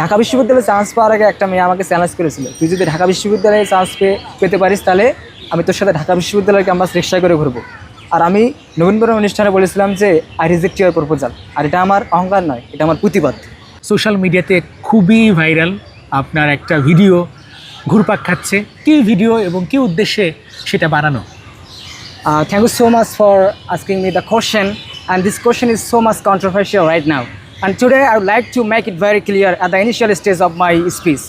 ঢাকা বিশ্ববিদ্যালয়ে চান্স পাওয়ার আগে একটা মেয়ে আমাকে চ্যালেঞ্জ করেছিল। তুই যদি ঢাকা বিশ্ববিদ্যালয়ে চান্স পেয়ে পেতে পারিস তাহলে আমি তোর সাথে ঢাকা বিশ্ববিদ্যালয়ের ক্যাম্পাস রিক্সা করে ঘুরবো। আর আমি নবীনবরণ অনুষ্ঠানে বলেছিলাম যে আই রিজেক্ট ইউর প্রপোজাল আর এটা আমার অহংকার নয় এটা আমার প্রতিবাদ। সোশ্যাল মিডিয়াতে খুবই ভাইরাল আপনার একটা ভিডিও ঘুরপাক খাচ্ছে। কী ভিডিও এবং কী উদ্দেশ্যে সেটা বানানো? Thank you so much for for me the the and this this is so so controversial right right And today I would like to make it very clear at the initial stage of my speech.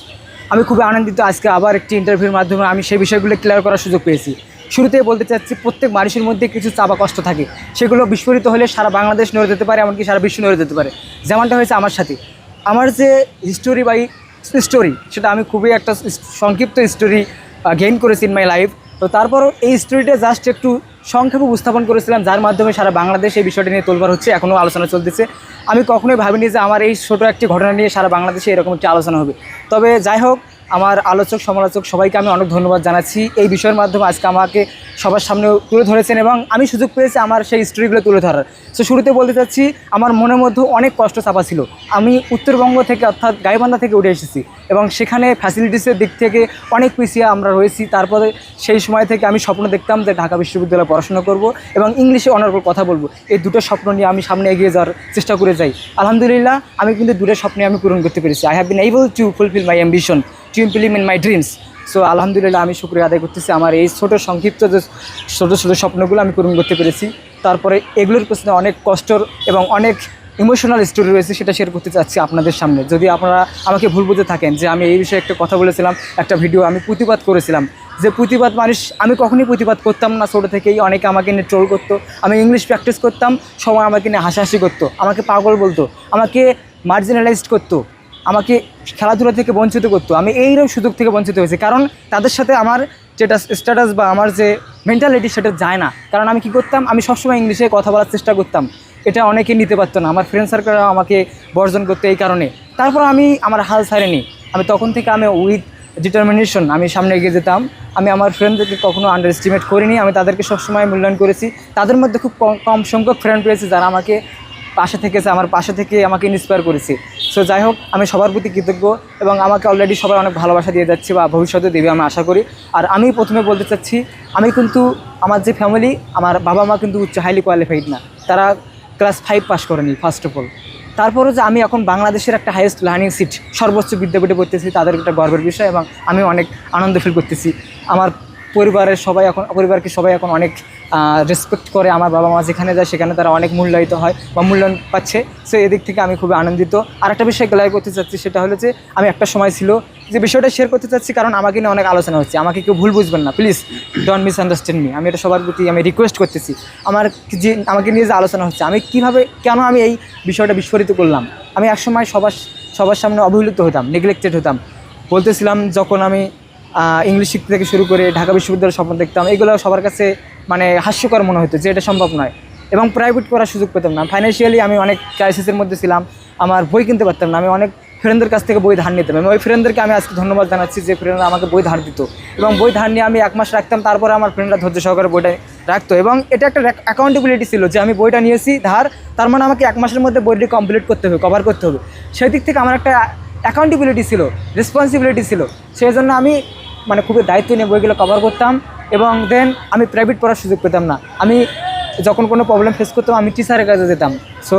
আমি খুবই আনন্দিত আজকে আবার একটি ইন্টারভিউর মাধ্যমে আমি সেই বিষয়গুলো ক্লিয়ার করার সুযোগ পেয়েছি। শুরুতেই বলতে চাচ্ছি, প্রত্যেক মানুষের মধ্যে কিছু চাপা কষ্ট থাকে। সেগুলো বিস্ফোরিত হলে সারা বাংলাদেশ নড়ে যেতে পারে, এমনকি সারা বিশ্ব নড়ে যেতে পারে। যেমনটা হয়েছে আমার সাথে। আমার যে হিস্টোরি বাই স্টোরি সেটা আমি খুবই একটা সংক্ষিপ্ত স্টোরি গেইন করেছি ইন মাই লাইফ তো তারপরও এই স্টোরিটা জাস্ট একটু সংক্ষেপে উপস্থাপন করেছিলাম, যার মাধ্যমে সারা বাংলাদেশে এই বিষয়টি নিয়ে তোলবার হচ্ছে এখনও আলোচনা চলতেছে। আমি কখনোই ভাবিনি যে আমার এই ছোটো একটি ঘটনা নিয়ে সারা বাংলাদেশে এরকম একটি আলোচনা হবে। তবে যাই হোক আমার আলোচক, সমালোচক সবাইকে আমি অনেক ধন্যবাদ জানাচ্ছি। এই বিষয়ের মাধ্যমে আজকে আমাকে সবার সামনে তুলে ধরেছেন এবং আমি সুযোগ পেয়েছি আমার সেই স্টোরিগুলো তুলে ধরার। সো শুরুতে বলতে চাচ্ছি, আমার মনের মধ্যে অনেক কষ্ট চাপা ছিল। আমি উত্তরবঙ্গ থেকে অর্থাৎ গাইবান্ধা থেকে উঠে এসেছি এবং সেখানে ফ্যাসিলিটিসের দিক থেকে অনেক পিছিয়ে আমরা রয়েছি। তারপরে সেই সময় থেকে আমি স্বপ্ন দেখতাম যে ঢাকা বিশ্ববিদ্যালয়ে পড়াশোনা করব এবং ইংলিশে অনার্গল কথা বলব। এই দুটো স্বপ্ন নিয়ে আমি সামনে এগিয়ে যাওয়ার চেষ্টা করে যাই। আলহামদুলিল্লাহ, আমি কিন্তু দুটো স্বপ্নে আমি পূরণ করতে পেরেছি। I have been able to fulfil my ambition to implement my dreams so আলহামদুলিল্লাহ, আমি শুক্রিয়া আদায় করতেছি। আমার এই ছোটো সংক্ষিপ্ত যে ছোটো ছোটো স্বপ্নগুলো আমি পূরণ করতে পেরেছি। তারপরে এগুলোর পেছনে অনেক কষ্টর এবং অনেক ইমোশনাল স্টোরি রয়েছে, সেটা শেয়ার করতে চাচ্ছি আপনাদের সামনে। যদি আপনারা আমাকে ভুল বুঝে থাকেন যে আমি এই বিষয়ে একটা কথা বলেছিলাম, একটা ভিডিও আমি প্রতিবাদ করেছিলাম। যে প্রতিবাদ মানুষ, আমি কখনই প্রতিবাদ করতাম না। ছোটো থেকেই অনেকে আমাকে নিয়ে ট্রোল করতো। আমি ইংলিশ প্র্যাকটিস করতাম, সবাই আমাকে নিয়ে হাসাহাসি করতো। আমাকে পাগল বলতো। আমাকে মার্জিনালাইজড করতো। আমাকে খেলাধুলা থেকে বঞ্চিত করতো। আমি এইরকম সুযোগ থেকে বঞ্চিত হয়েছি। কারণ তাদের সাথে আমার যেটা স্ট্যাটাস বা আমার যে মেন্টালিটি সেটা যায় না। কারণ আমি কি করতাম? আমি সবসময় ইংলিশে কথা বলার চেষ্টা করতাম। এটা অনেকে নিতে পারতো না। আমার ফ্রেন্ড সার্কেলরা আমাকে বর্জন করতো এই কারণে। তারপর আমি আমার হাল ছাড়েনি। আমি তখন থেকে আমি উইথ ডিটারমিনেশন আমি সামনে এগিয়ে যেতাম। আমি আমার ফ্রেন্ডদেরকে কখনো আন্ডার এস্টিমেট করিনি। আমি তাদেরকে সবসময় মূল্যায়ন করেছি। তাদের মধ্যে খুব কম কম সংখ্যক ফ্রেন্ড পেয়েছি যারা আমাকে পাশে থেকেছে আমার পাশে থেকে আমাকে ইন্সপায়ার করেছে। সো যাই হোক, আমি সবার প্রতি কৃতজ্ঞ এবং আমাকে অলরেডি সবাই অনেক ভালোবাসা দিয়ে যাচ্ছে বা ভবিষ্যতে দেবে আমি আশা করি। আর আমি প্রথমে বলতে চাচ্ছি, আমি কিন্তু আমার যে ফ্যামিলি আমার বাবা মা কিন্তু উচ্চ হাইলি কোয়ালিফাইড না। তারা ক্লাস ফাইভ পাস করেনি ফার্স্ট অফ অল তারপরে যে আমি এখন বাংলাদেশের একটা হাইয়েস্ট লার্নিং সিট সর্বোচ্চ বিদ্যাপীঠে পড়তেছি, তাদের একটা গর্বের বিষয় এবং আমি অনেক আনন্দ ফিল করতেছি। আমার পরিবারের সবাই এখন, পরিবারকে সবাই এখন অনেক রেসপেক্ট করে। আমার বাবা মা যেখানে যায়, সেখানে তারা অনেক মূল্যায়িত হয় বা মূল্যায়ন পাচ্ছে। সো এদিক থেকে আমি খুবই আনন্দিত। আর একটা বিষয় ক্লিয়ার করতে চাচ্ছি, সেটা হলো যে, আমি একটা সময় ছিল যে, বিষয়টা শেয়ার করতে চাচ্ছি, কারণ আমাকে নিয়ে অনেক আলোচনা হচ্ছে। আমাকে কেউ ভুল বুঝবেন না please don't misunderstand me আমি এটা সবার প্রতি আমি রিকোয়েস্ট করতেছি। আমার যে, আমাকে নিয়ে যে আলোচনা হচ্ছে, আমি কীভাবে, কেন আমি এই বিষয়টা বিস্ফোরিত করলাম? আমি একসময় সবার সবার সামনে অবহেলিত হতাম নেগলেক্টেড হতাম। বলতেছিলাম, যখন আমি ইংলিশ শিখতে থেকে শুরু করে ঢাকা বিশ্ববিদ্যালয়ের স্বপ্ন দেখতাম এগুলো সবার কাছে মানে হাস্যকর মনে হতো যে এটা সম্ভব নয়। এবং প্রাইভেট করার সুযোগ পেতাম না। ফাইন্যান্সিয়ালি আমি অনেক ক্রাইসিসের মধ্যে ছিলাম, আমার বই কিনতে পারতাম না, আমি অনেক ফ্রেন্ডদের কাছ থেকে বই ধার নিতাম এবং ওই ফ্রেন্ডদেরকে আমি আজকে ধন্যবাদ জানাচ্ছি যে ফ্রেন্ডরা আমাকে বই ধার দিত। এবং বই ধার নিয়ে আমি এক মাস রাখতাম, তারপরে আমার ফ্রেন্ডরা ধৈর্য সহকারে বইটা রাখতো। এবং এটা একটা অ্যাকাউন্টেবিলিটি ছিল যে আমি বইটা নিয়েছি, ধার, তার মানে আমাকে এক মাসের মধ্যে বইটি কমপ্লিট করতে হবে কভার করতে হবে। সেই দিক থেকে আমার একটা অ্যাকাউন্টেবিলিটি ছিল রেসপন্সিবিলিটি ছিল। সেই জন্য আমি মানে খুবই দায়িত্ব নিয়ে বইগুলো কভার করতাম এবং দেন আমি প্রাইভেট পড়ার সুযোগ পেতাম না। আমি যখন কোনো প্রবলেম ফেস করতাম, আমি টিচারের কাছে যেতাম। সো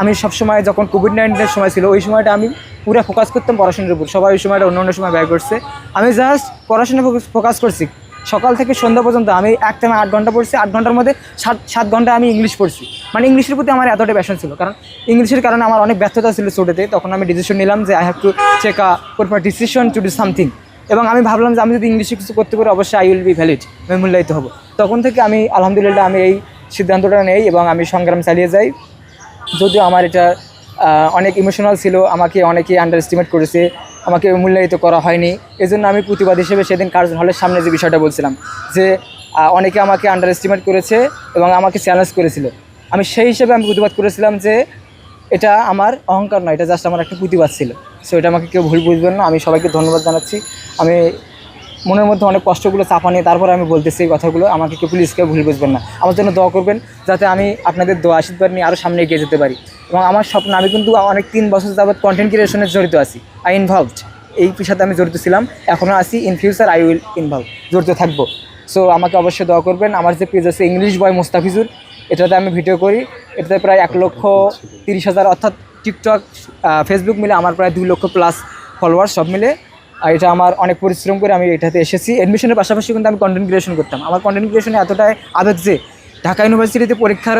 আমি সবসময় যখন কোভিড নাইন্টিনের সময় ছিল, ওই সময়টা আমি পুরো ফোকাস করতাম পড়াশোনার উপর। সবাই ওই সময়টা অন্য অন্য সময় ব্যয় করছে। আমি জাস্ট পড়াশোনা ফোকাস করছি। সকাল থেকে সন্ধ্যা পর্যন্ত আমি এক টাইমে আট ঘণ্টা পড়ছি, আট ঘণ্টার মধ্যে সাত সাত ঘণ্টা আমি ইংলিশ পড়ছি। মানে ইংলিশের প্রতি আমার এতটা প্যাশন ছিল, কারণ ইংলিশের কারণে আমার অনেক ব্যস্ততা ছিল ছোটোতে। তখন আমি ডিসিশন নিলাম যে I have to check a decision to do something এবং আমি ভাবলাম যে আমি যদি ইংলিশে কিছু করতে পারি, অবশ্যই আই উইল বি ভ্যালিড আমি মূল্যায়িত হব। তখন থেকে আমি আলহামদুলিল্লাহ আমি এই সিদ্ধান্তটা নেই এবং আমি সংগ্রাম চালিয়ে যাই। যদিও আমার এটা অনেক ইমোশনাল ছিল, আমাকে অনেকে আন্ডার এস্টিমেট করেছে। আমাকে মূল্যায়িত করা হয়নি। এই জন্য আমি প্রতিবাদ হিসেবে সেদিন কার্জন হলের সামনে যে বিষয়টা বলছিলাম, যে অনেকে আমাকে আন্ডার এস্টিমেট করেছে এবং আমাকে চ্যালেঞ্জ করেছিল। আমি সেই হিসেবে আমি প্রতিবাদ করেছিলাম যে, এটা আমার অহংকার নয়, এটা জাস্ট আমার একটা প্রতিবাদ ছিল। সো এটা আমাকে কেউ ভুল বুঝবেন না, আমি সবাইকে ধন্যবাদ জানাচ্ছি। আমি মনের মধ্যে অনেক কষ্টগুলো চাপা নিয়ে তারপরে আমি বলতেছি এই কথাগুলো, আমাকে কেউ প্লিজ কেউ ভুল বুঝবেন না। আমার জন্য দোয়া করবেন, যাতে আমি আপনাদের দোয়া আশীর্বাদ নিয়ে আরও সামনে এগিয়ে যেতে পারি। এবং আমার স্বপ্ন, আমি কিন্তু অনেক তিন বছর যাবৎ কন্টেন্ট ক্রিয়েশনে জড়িত আছি। আই ইনভলভড এই পেশাতে আমি জড়িত ছিলাম। এখনও আছি in future I will involve জড়িত থাকব। সো আমাকে অবশ্যই দোয়া করবেন। আমার যে পেজ আছে ইংলিশ বয় মুস্তাফিজুর, এটাতে আমি ভিডিও করি। এটাতে প্রায় এক লক্ষ তিরিশ হাজার, অর্থাৎ টিকটক ফেসবুক মিলে আমার প্রায় দুই লক্ষ প্লাস ফলোয়ার সব মিলে। আর এটা আমার অনেক পরিশ্রম করে আমি এটাতে এসেছি। অ্যাডমিশনের পাশাপাশি কিন্তু আমি কন্টেন্ট ক্রিয়েশন করতাম। আমার কন্টেন্ট ক্রিয়েশনে এতটাই আবেগ যে ঢাকা ইউনিভার্সিটিতে পরীক্ষার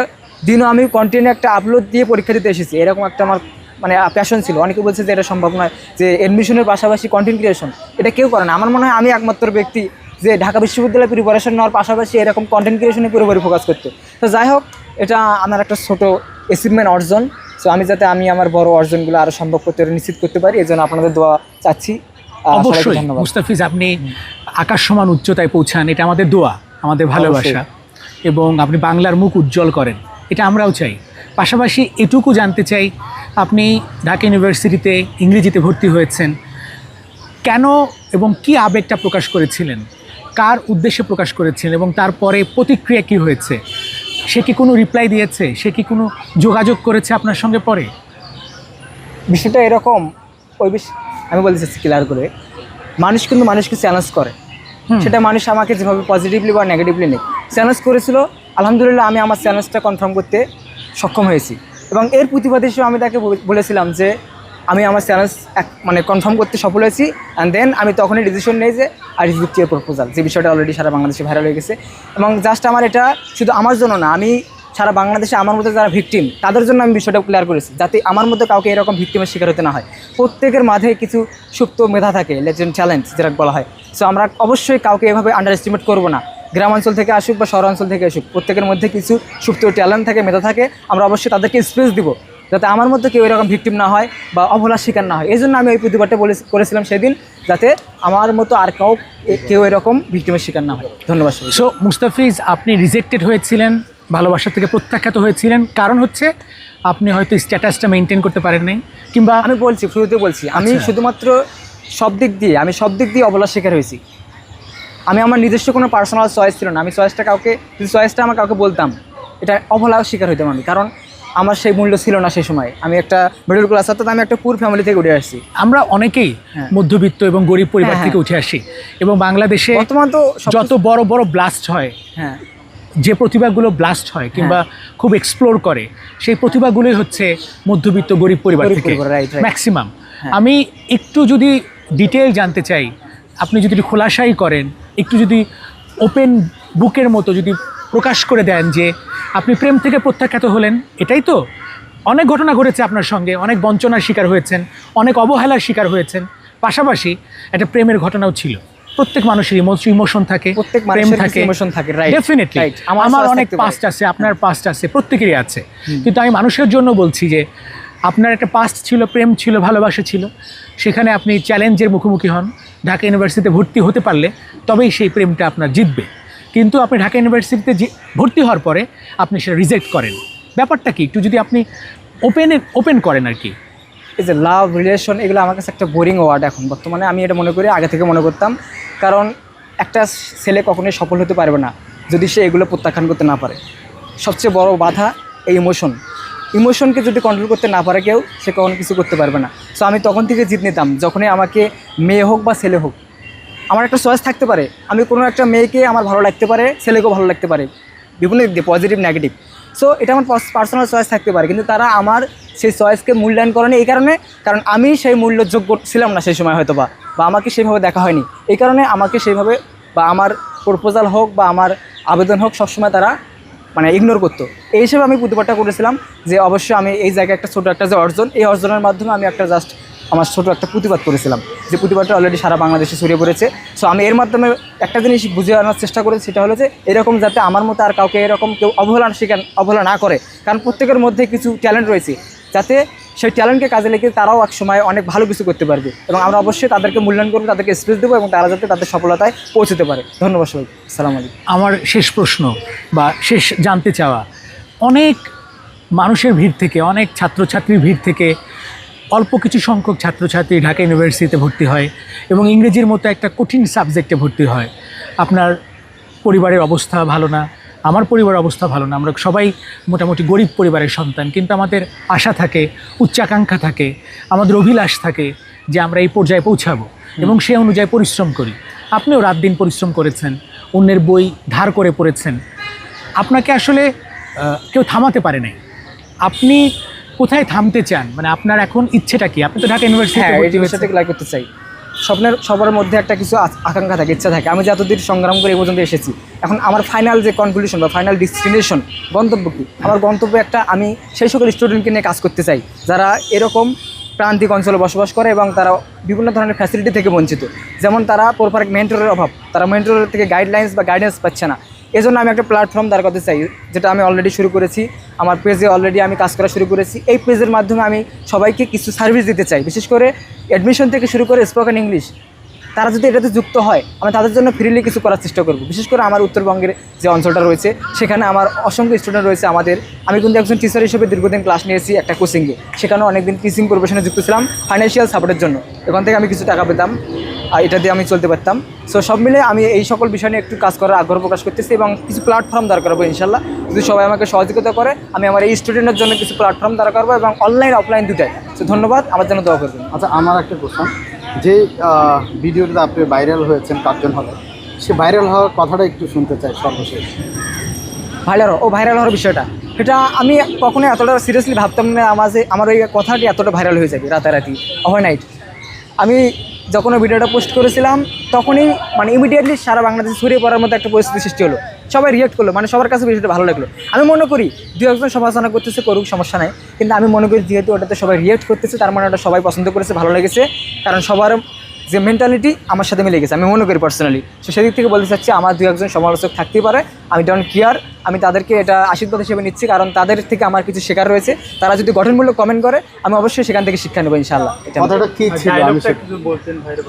দিনও আমি কন্টিনিউ একটা আপলোড দিয়ে পরীক্ষা দিতে এসেছি। এরকম একটা আমার মানে প্যাশন ছিল। অনেকে বলছে যে এটা সম্ভব নয় যে অ্যাডমিশনের পাশাপাশি কন্টেন্ট ক্রিয়েশন এটা কেউ করে না। আমার মনে হয় আমি একমাত্র ব্যক্তি যে ঢাকা বিশ্ববিদ্যালয়ে প্রিপারেশন নেওয়ার পাশাপাশি এরকম কন্টেন্ট ক্রিয়েশনে পুরোপুরি ফোকাস করতে। তো যাই হোক এটা আমার একটা ছোট অ্যাচিভমেন্ট অর্জন। সো আমি যাতে আমি আমার বড় অর্জনগুলো আরও সম্ভব করতে নিশ্চিত করতে পারি এই জন্য আপনাদের দোয়া চাচ্ছি। অবশ্যই মুস্তাফিজ আপনি আকাশ সমান উচ্চতায় পৌঁছান এটা আমাদের দোয়া আমাদের ভালোবাসা। এবং আপনি বাংলার মুখ উজ্জ্বল করেন। এটা আমরাও চাই। পাশাপাশি এটুকু জানতে চাই আপনি ঢাকা ইউনিভার্সিটিতে ইংরেজিতে ভর্তি হয়েছেন। কেন এবং কি আবেগটা প্রকাশ করেছিলেন? কার উদ্দেশ্যে প্রকাশ করেছিলেন? এবং তারপরে প্রতিক্রিয়া কি হয়েছে? সে কি কোনো রিপ্লাই দিয়েছে? সে কি কোনো যোগাযোগ করেছে আপনার সঙ্গে পরে? বিষয়টা এরকম ওই বিষয় আমি বলতে চাচ্ছি ক্লিয়ার করে। মানুষ কিন্তু মানুষকে চ্যালেঞ্জ করে। সেটা মানুষ আমাকে যেভাবে পজিটিভলি বা নেগেটিভলি নেই চ্যালেঞ্জ করেছিল আলহামদুলিল্লাহ আমি আমার চ্যালেঞ্জটা কনফার্ম করতে সক্ষম হয়েছি। এবং এর প্রতিবাদ হিসেবে আমি তাকে বলেছিলাম যে আমি আমার চ্যালেঞ্জ এক মানে কনফার্ম করতে সফল হয়েছি অ্যান্ড দেন আমি তখনই ডিসিশন নেই যে আর ইউর প্রপোজাল যে বিষয়টা অলরেডি সারা বাংলাদেশে ভাইরাল হয়ে গেছে। এবং জাস্ট আমার এটা শুধু আমার জন্য না, আমি সারা বাংলাদেশে আমার মতো যারা ভিকটিম তাদের জন্য আমি বিষয়টা ক্লিয়ার করেছি, যাতে আমার মতো কাউকে এরকম ভিকটিমের শিকার হতে না হয়। প্রত্যেকের মাঝে কিছু সুপ্ত মেধা থাকে লেজেন্ড চ্যালেঞ্জ যেটা বলা হয়। সো আমরা অবশ্যই কাউকে এভাবে আন্ডার এস্টিমেট করব না। গ্রামাঞ্চল থেকে আসুক বা শহরাঞ্চল থেকে আসুক প্রত্যেকের মধ্যে কিছু সুপ্ত ট্যালেন্ট থাকে মেধা থাকে আমরা অবশ্যই তাদেরকে স্পেস দিব যাতে আমার মধ্যে কেউ এরকম ভিকটিম না হয় বা অবহেলার শিকার না হয় এই জন্য আমি ওই প্রতিবাদটা বলে করেছিলাম সেদিন যাতে আমার মতো আর কাউ কেউ এরকম ভিকটিমের শিকার না হয় ধন্যবাদ। সো মুস্তাফিজ আপনি রিজেক্টেড হয়েছিলেন ভালোবাসা থেকে প্রত্যাখ্যাত হয়েছিলেন কারণ হচ্ছে আপনি হয়তো স্ট্যাটাসটা মেনটেন করতে পারেন নাই কিংবা আমি বলছি শুরুতে বলছি আমি আচ্ছা। শুধুমাত্র সব দিক দিয়ে আমি সব দিক দিয়ে অবলার শিকার হয়েছি আমি আমার নিজস্ব কোনো পার্সোনাল চয়েস ছিল না। আমি চয়েসটা কাউকে যদি চয়েসটা আমার কাউকে বলতাম এটা অবলাও শিকার হইতাম আমি। কারণ আমার সেই মূল্য ছিল না সেই সময়। আমি একটা মিডল ক্লাস অর্থাৎ আমি একটা পুর ফ্যামিলি থেকে উঠে আসছি। আমরা অনেকেই হ্যাঁ। মধ্যবিত্ত এবং গরিব পরিবার হ্যাঁ, থেকে উঠে আসি এবং বাংলাদেশে বর্তমান তো যত বড় বড় ব্লাস্ট হয় হ্যাঁ। যে প্রতিভাগুলো ব্লাস্ট হয় কিংবা খুব এক্সপ্লোর করে সেই প্রতিভাগুলোই হচ্ছে মধ্যবিত্ত গরিব পরিবার থেকে. ম্যাক্সিমাম হ্যাঁ। আমি একটু যদি ডিটেল জানতে চাই আপনি যদি খোলাসাই করেন একটু যদি ওপেন বুকের মতো যদি প্রকাশ করে দেন যে আপনি প্রেম থেকে প্রত্যাখ্যাত হলেন এটাই তো। অনেক ঘটনা ঘটেছে আপনার সঙ্গে অনেক বঞ্চনার শিকার হয়েছেন অনেক অবহেলার শিকার হয়েছেন। পাশাপাশি একটা প্রেমের ঘটনাও ছিল। প্রত্যেক মানুষের ইমোশন থাকে প্রত্যেক প্রেম থাকে। ইমোশন থাকে রাইট ডেফিনেটলি আমার অনেক পাস্ট আছে আপনার পাস্ট আছে প্রত্যেকেরই আছে। কিন্তু আমি মানুষের জন্য বলছি যে আপনার একটা পাস্ট ছিল প্রেম ছিল ভালোবাসা ছিল। সেখানে আপনি চ্যালেঞ্জের মুখোমুখি হন। ঢাকা ইউনিভার্সিটিতে ভর্তি হতে পারলে তবেই সেই প্রেমটা আপনার জিতবে। কিন্তু আপনি ঢাকা ইউনিভার্সিটিতে ভর্তি হওয়ার পরে আপনি সেটা রিজেক্ট করেন। ব্যাপারটা কি? একটু যদি আপনি ওপেনে ওপেন করেন আর কি। এই যে লাভ রিলেশন এগুলো আমার কাছে একটা বোরিং ওয়ার্ড এখন। বর্তমানে আমি এটা মনে করি, আগে থেকে মনে করতাম। কারণ একটা ছেলে কখনোই সফল হতে পারবে না যদি সে এগুলো প্রত্যাখ্যান করতে না পারে। সবচেয়ে বড় বাধা এই ইমোশন ইমোশনকে যদি কন্ট্রোল করতে না পারে কেউ, সে কখনো কিছু করতে পারবে না। সো আমি তখন থেকে জিত নিতাম, যখনই আমাকে মেয়ে হোক বা ছেলে হোক, আমার একটা চয়েস থাকতে পারে। আমি কোনো একটা মেয়েকে আমার ভালো লাগতে পারে, ছেলেকেও ভালো লাগতে পারে, বিভিন্ন দিক দিয়ে পজিটিভ নেগেটিভ সো এটা আমার পার্সোনাল চয়েস থাকতে পারে, কিন্তু তারা আমার সেই চয়েসকে মূল্যায়ন করেনি এই কারণে, কারণ আমি সেই মূল্যযোগ্য ছিলাম না সেই সময় হয়তো বা বা আমাকে সেইভাবে দেখা হয়নি। এই কারণে আমাকে সেইভাবে, বা আমার প্রপোজাল হোক বা আমার আবেদন হোক, সবসময় তারা মানে ইগনোর করতো। এই হিসেবে আমি প্রতিবাদটা করেছিলাম যে অবশ্যই আমি এই জায়গায় একটা ছোটো একটা যে অর্জন, এই অর্জনের মাধ্যমে আমি একটা জাস্ট আমার ছোটো একটা প্রতিবাদ করেছিলাম। যে প্রতিবাদটা অলরেডি সারা বাংলাদেশে ছড়িয়ে পড়েছে। সো আমি এর মাধ্যমে একটা জিনিস বুঝে আনার চেষ্টা করেছি, সেটা হলো যে এরকম যাতে আমার মতো আর কাউকে এরকম কেউ অবহেলা শিকার, অবহেলা না করে। কারণ প্রত্যেকের মধ্যে কিছু ট্যালেন্ট রয়েছে। যাতে সেই ট্যালেন্টকে কাজে লেগে তারাও এক সময় অনেক ভালো কিছু করতে পারবে এবং আমরা অবশ্যই তাদেরকে মূল্যায়ন করব, তাদেরকে স্পেস দেবো এবং তারা যাতে তাদের সফলতায় পৌঁছতে পারে। ধন্যবাদ সবাই সালাম আলাইকুম। আমার শেষ প্রশ্ন বা শেষ জানতে চাওয়া, অনেক মানুষের ভিড় থেকে, অনেক ছাত্রছাত্রীর ভিড় থেকে অল্প কিছু সংখ্যক ছাত্রছাত্রী ঢাকা ইউনিভার্সিটিতে ভর্তি হয় এবং ইংরেজির মতো একটা কঠিন সাবজেক্টে ভর্তি হয়। আপনার পরিবারের অবস্থা ভালো না আমার পরিবার অবস্থা ভালো না আমরা সবাই মোটামুটি গরিব পরিবারের সন্তান কিন্তু আমাদের আশা থাকে উচ্চাকাঙ্ক্ষা থাকে আমাদের অভিলাষ থাকে যে আমরা এই পর্যায়ে পৌঁছাবো এবং সে অনুযায়ী পরিশ্রম করি। আপনিও রাত দিন পরিশ্রম করেছেন অন্যের বই ধার করে পড়েছেন। আপনাকে আসলে কেউ থামাতে পারে নাই। আপনি কোথায় থামতে চান? মানে আপনার এখন ইচ্ছেটা কি? আপনি তো ঢাকা হ্যাঁ ইউনিভার্সিটি করতে চাই। স্বপ্নের, সবার মধ্যে একটা কিছু আকাঙ্ক্ষা থাকে, ইচ্ছা থাকে। আমি যে এতদিন সংগ্রাম করে এই পর্যন্ত এসেছি, এখন আমার ফাইনাল যে কনক্লুশন বা ফাইনাল ডেস্টিনেশন গন্তব্য কী? আমার গন্তব্য একটা, আমি সেই সকল স্টুডেন্টকে নিয়ে কাজ করতে চাই, যারা এরকম প্রান্তিক অঞ্চলে বসবাস করে এবং তারা বিভিন্ন ধরনের ফ্যাসিলিটি থেকে বঞ্চিত। যেমন তারা প্রপার মেন্টরের অভাব, তারা মেন্টরের থেকে গাইডলাইন্স বা গাইডেন্স পাচ্ছে না। এজন্য আমি একটা প্ল্যাটফর্ম দাঁড় করতে চাই, যেটা আমি অলরেডি শুরু করেছি, আমার পেজে অলরেডি আমি কাজ করা শুরু করেছি। এই পেজের মাধ্যমে আমি সবাইকে কিছু সার্ভিস দিতে চাই, বিশেষ করে অ্যাডমিশন থেকে শুরু করে স্পোকেন ইংলিশ তারা যদি এটাতে যুক্ত হয়, আমি তাদের জন্য ফ্রিলি কিছু করার চেষ্টা করব। বিশেষ করে আমার উত্তরবঙ্গের যে অঞ্চলটা রয়েছে, সেখানে আমার অসংখ্য স্টুডেন্ট রয়েছে আমাদের। আমি কিন্তু একজন টিচার হিসেবে দীর্ঘদিন ক্লাস নিয়েছি একটা কোচিংয়ে সেখানেও অনেকদিন টিচিং প্রফেশনে যুক্ত ছিলাম ফাইন্যান্সিয়াল সাপোর্টের জন্য। এখান থেকে আমি কিছু টাকা পেতাম, আর এটা দিয়ে আমি চলতে পারতাম। সো সব মিলে আমি এই সকল বিষয় নিয়ে একটু কাজ করার আগ্রহ প্রকাশ করতেছি এবং কিছু প্ল্যাটফর্ম দাঁড় করাবো ইনশাল্লাহ। যদি সবাই আমাকে সহযোগিতা করে, আমি আমার এই স্টুডেন্টের জন্য কিছু প্ল্যাটফর্ম দাঁড় করব এবং অনলাইন অফলাইন দুটাই। তো ধন্যবাদ, আমার জন্য দোয়া করবেন। আচ্ছা আমার একটা কোশ্চেন যে আহ, ভিডিওটাতে আপনি ভাইরাল হয়েছেন কার্জন হলে সে ভাইরাল হওয়ার কথাটা একটু শুনতে চাই সর্বশেষ। ভাইরাল ও ভাইরাল হওয়ার বিষয়টা। এটা আমি কখনোই এতটা সিরিয়াসলি ভাবতাম না আমার যে আমার ওই কথাটি এতটা ভাইরাল হয়ে যাবে রাতারাতি ওভারনাইট আমি যখন ভিডিওটা পোস্ট করেছিলাম তখনই মানে ইমিডিয়েটলি সারা বাংলাদেশে ছড়িয়ে পড়ার মতো একটা পরিস্থিতি সৃষ্টি হলো। সবাই রিয়েক্ট করল মানে সবার কাছে বিষয়টা ভালো লাগল। আমি মনে করি দু একজন সমালোচনা করতেছে করুক সমস্যা নাই। কিন্তু আমি মনে করি যেহেতু ওটাতে সবাই রিয়েক্ট করতেছে তার মানে ওটা সবাই পছন্দ করেছে ভালো লেগেছে। কারণ সবার যে মেন্টালিটি আমার সাথে মিলে গেছে আমি মনে করি পার্সোনালি তো সেদিক থেকে বলতে চাচ্ছি আমার দু একজন সমালোচক থাকতেই পারে আমি ডোন্ট কেয়ার আমি তাদেরকে এটা আশীর্বাদ হিসেবে নিচ্ছি কারণ তাদের থেকে আমার কিছু শেখার রয়েছে। তারা যদি গঠনমূলক কমেন্ট করে আমি অবশ্যই সেখান থেকে শিক্ষা নেব ইনশাল্লাহ কথাটা কি ছিল?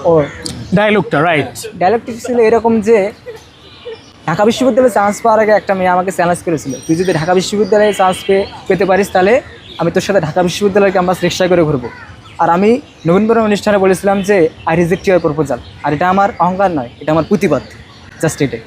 ও। ডায়লগটা রাইট ডায়লগটি ছিল এরকম যে ঢাকা বিশ্ববিদ্যালয়ে চান্স পাওয়ার আগে একটা মেয়ে আমাকে চ্যালেঞ্জ করেছিল। তুই যদি ঢাকা বিশ্ববিদ্যালয়ে চান্স পেয়ে পেতে পারিস তাহলে আমি তোর সাথে ঢাকা বিশ্ববিদ্যালয়ের ক্যাম্পাস রিক্সায় করে ঘুরবো। আর আমি নবীনবরণ অনুষ্ঠানে বলেছিলাম যে আই রিজেক্ট ইউর প্রপোজাল আর এটা আমার অহংকার নয়, এটা আমার প্রতিবাদ। জাস্ট এটাই